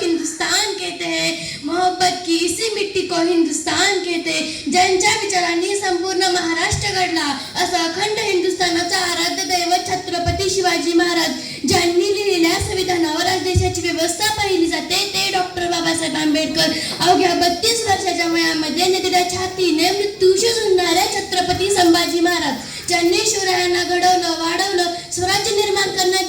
हिंदुस्तान कहते हैं मोहब्बत की इसी मिट्टी को हिंदुस्तान कहते ज्यांच्या विचारांनी संपूर्ण महाराष्ट्र घडला असा अखंड हिंदुस्थानाचा आराध्य दैवत छत्रपती शिवाजी महाराज। ज्यांनी लिहिलेल्या संविधानावर आज देशाची व्यवस्था पाहिली जाते ते डॉक्टर बाबासाहेब आंबेडकर. अवघ्या बत्तीस वर्षाच्या वयामध्ये नेत्या छातीने मृत्यूशी झुंजणाऱ्या छत्रपती संभाजी महाराज. ज्यांनी शिवरायांना घडवलं वाढवलं स्वराज्य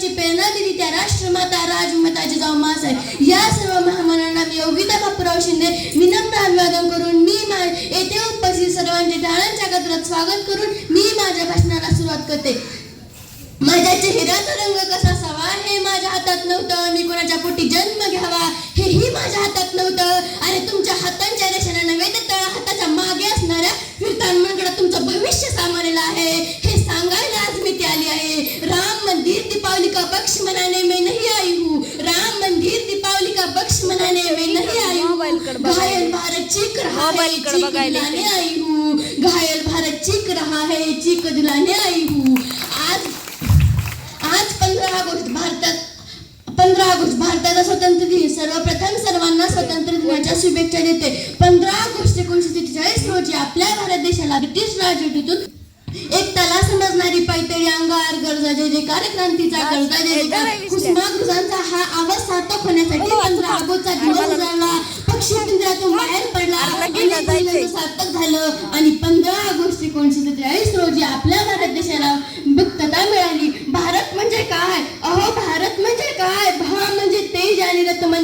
निर्माण प्रेरणा दिली त्या राष्ट्रमाता राजमाता जिजाऊ मासाहेब या सर्व महामानांना मी योगिता बापूराव शिंदे विनम्र अभिवादन करून मी मा- येथे उपस्थित सर्वांचे टाळांच्या गजरात स्वागत करून मी माझ्या भाषणाला सुरुवात करते. माझ्या चेहऱ्याचा रंग कसा असावा हे माझ्या हातात नव्हतं. मी कोणाच्या पोटी जन्म घ्यावा हेही माझ्या हातात नव्हतं. आणि तुमच्या हातांच्या रेषाने नव्हे तर तळ हाताच्या मागे असणाऱ्या फिरतांकडे तुमचं भविष्य सामानलेलं आहे हे सांगायला आज मी ती आली आहे राम मंदिर दीपावली का बख्श मनाने में नहीं आई हूँ राम मंदिर दीपावली का बख्श मनाने में नहीं आई हूँ मोबाईलकडे बघायला. घायल भारत चीख रहा है चीख. दिलाने आई हूँ. घायल भारत चीख रहा है चीख दिलाने आई हूँ. आज आज पंधरा ऑगस्ट भारतात पंधरा ऑगस्ट भारताचा स्वातंत्र्य दिन. सर्वप्रथम सर्वांना स्वातंत्र्य दिनाच्या शुभेच्छा देते. पंधरा ऑगस्ट एकोणीशे सत्तेचाळीस रोजी आपल्या भारत देशाला ब्रिटिश राजवटीतून एक तला समजणारी पैतळी अंगार गरजा जय जयकार क्रांतीचा गरजा जय जयकार कुसुमागृहांचा हा आवाज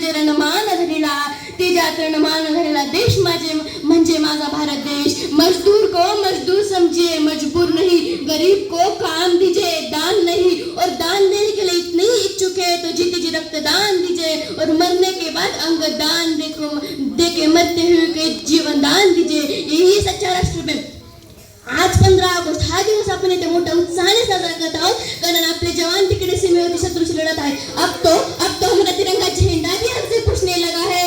आणि रथ म्हणजे रणमान धरलेला तेजात रणमान धरलेला देश माझे म्हणजे माझा भारत देश. मजदूर को मजदूर समझिए मजबूर नहीं, गरीब को काम दीजिए दान नहीं, और दान देने के लिए इतने इच्छुक है तो जीते जी रक्तदान दीजिए और मरने के बाद अंग दान देखो दे मरते हुए के जीवन दान दीजिए यही सच्चा राष्ट्र में। आज पंधरा ऑगस्ट हा दिवस आपण इथे मोठ्या उत्साहाने साजरा करत आहोत कारण आपले जवान तिकडे सीमेवरती शत्रूशी लढत आहेत अब तो अब तो हमारा तिरंगा झंडा भी लगा है।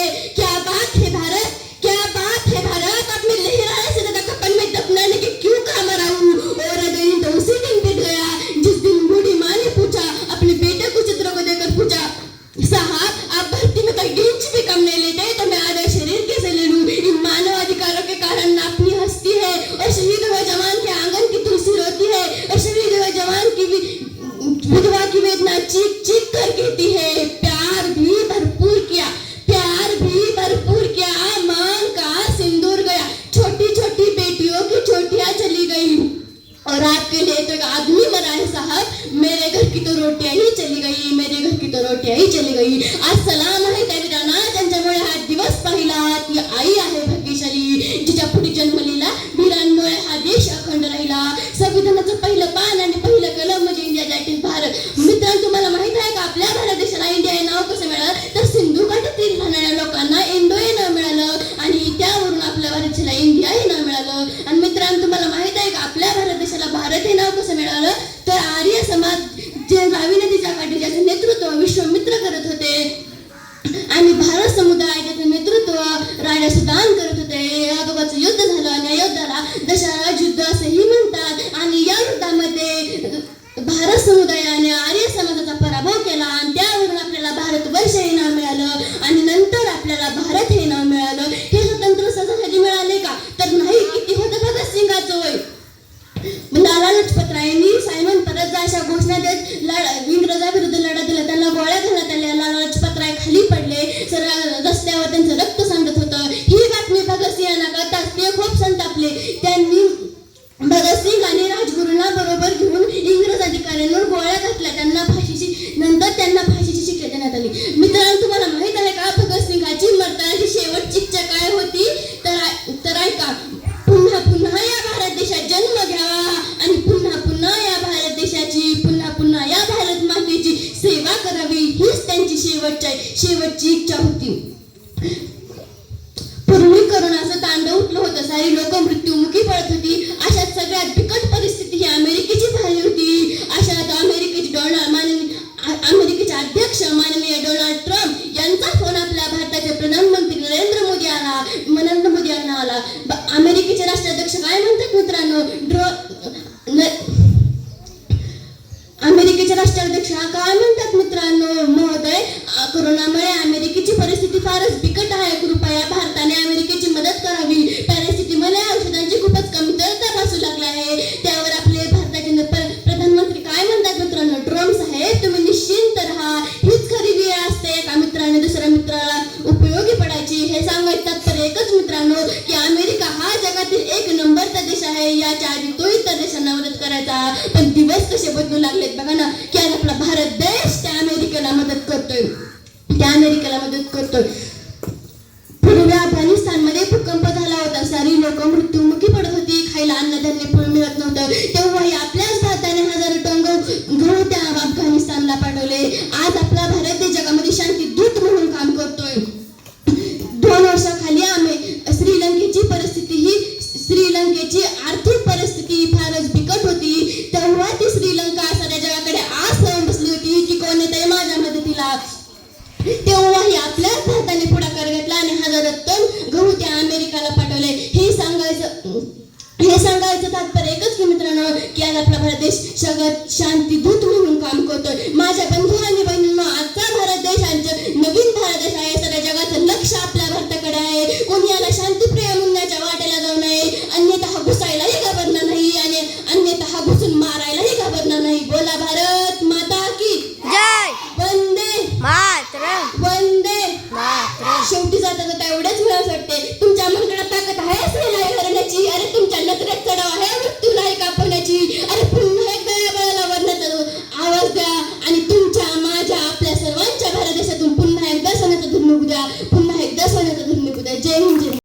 आई चली गई. आज सलाम आहे त्या वीरांना ज्यांच्यामुळे हा दिवस पाहिला. ती आई आहे भाग्यशाली. जिच्या पुढे जन्मलेला वीरांमुळे हा देश अखंड राहिला. संविधानाचं पहिलं पान आणि पहिलं कलम म्हणजे इंडिया दॅट इज भारत. मित्रांनो तुम्हाला माहीत आहे का? आपल्या भारत देशाला इंडिया हे नाव कसं मिळालं? तर सिंधू काठातील राहणाऱ्या लोकांना इंडो हे नाव मिळालं. आणि त्यावरून आपल्या भारत देशाला इंडिया हे नाव मिळालं. आणि मित्रांनो तुम्हाला माहीत आहे का? आपल्या भारत देशाला भारत हे नाव कसं मिळालं? तर आर्य समाज जे रावी नदीच्या काठी ज्याचं नेतृत्व विश्वमित्र करत होते आणि भारत समुदाय त्याचं नेतृत्व राजा सुदान करत होते या दोघांचं युद्ध झालं आणि या युद्धाला दशराज युद्ध करावी हीच त्यांची शेवटच्या शेवटची इच्छा होती. पूर्वी करोनाचं तांडव उठलं होतं. सारी लोक मृत्यूमुखी पडत होती. अशा सगळ्यात बिकट परिस्थिती ही अमेरिकेची झाली होती. अशात अमेरिकेचे डोनाल्ड माननीय अमेरिकेचे अध्यक्ष माननीय डोनाल्ड ट्रम्प यांचा फोन आपल्या भारताचे प्रधानमंत्री नरेंद्र मोदी आला नरेंद्र मोदी यांना आला. अमेरिकेचे राष्ट्राध्यक्ष काय म्हणतात मित्रांनो? ड्रो अमेरिकेचे राष्ट्राध्यक्ष हा काय मित्रांनो महोदय कोरोनामुळे अमेरिकेची परिस्थिती फारच बिकट आहे. कृपया भारताने अमेरिकेची मदत करावी. पॅरासिटीमुळे औषधांची खूपच कमतरता भासू लागली आहे. की अमेरिका हा जगातील एक नंबरचा देश आहे. याच्या आधी तो इतर देशांना मदत करायचा. पण दिवस कसे बदलू लागलेत बघा ना. की आज आपला भारत देश त्या अमेरिकेला मदत करतोय. त्या अमेरिकेला मदत करतोय. पूर्वी अफगाणिस्तानमध्ये भूकंप झाला होता. सारी लोक मृत्युमुखी पडत होती. खायला अन्नधान्य मिळत नव्हतं. माझ्या मदतीला तेव्हाही आपल्याच भारताने पुढाकार घेतला आणि हजारो टन गहू त्या अमेरिकाला पाठवले हे सांगायचं हे सांगायचं तात्पर्य एकच की मित्रांनो की आज आपला भारत देश जगात शांती दूत म्हणून काम करतोय. माझ्या बंधू आणि बहिणींनो आजचा भारत देश हा नवीन भारत देश आहे. सगळ्या जगाचं लक्ष आपल्या भारताकडे आहे. कोणी याला शांतीप्रिय म्हणण्याच्या वाटेला जाऊ नये. अन्यथा घुसायलाही घाबरणार नाही आणि अन्यथा घुसून मारायलाही घाबरणार नाही. बोला भारत!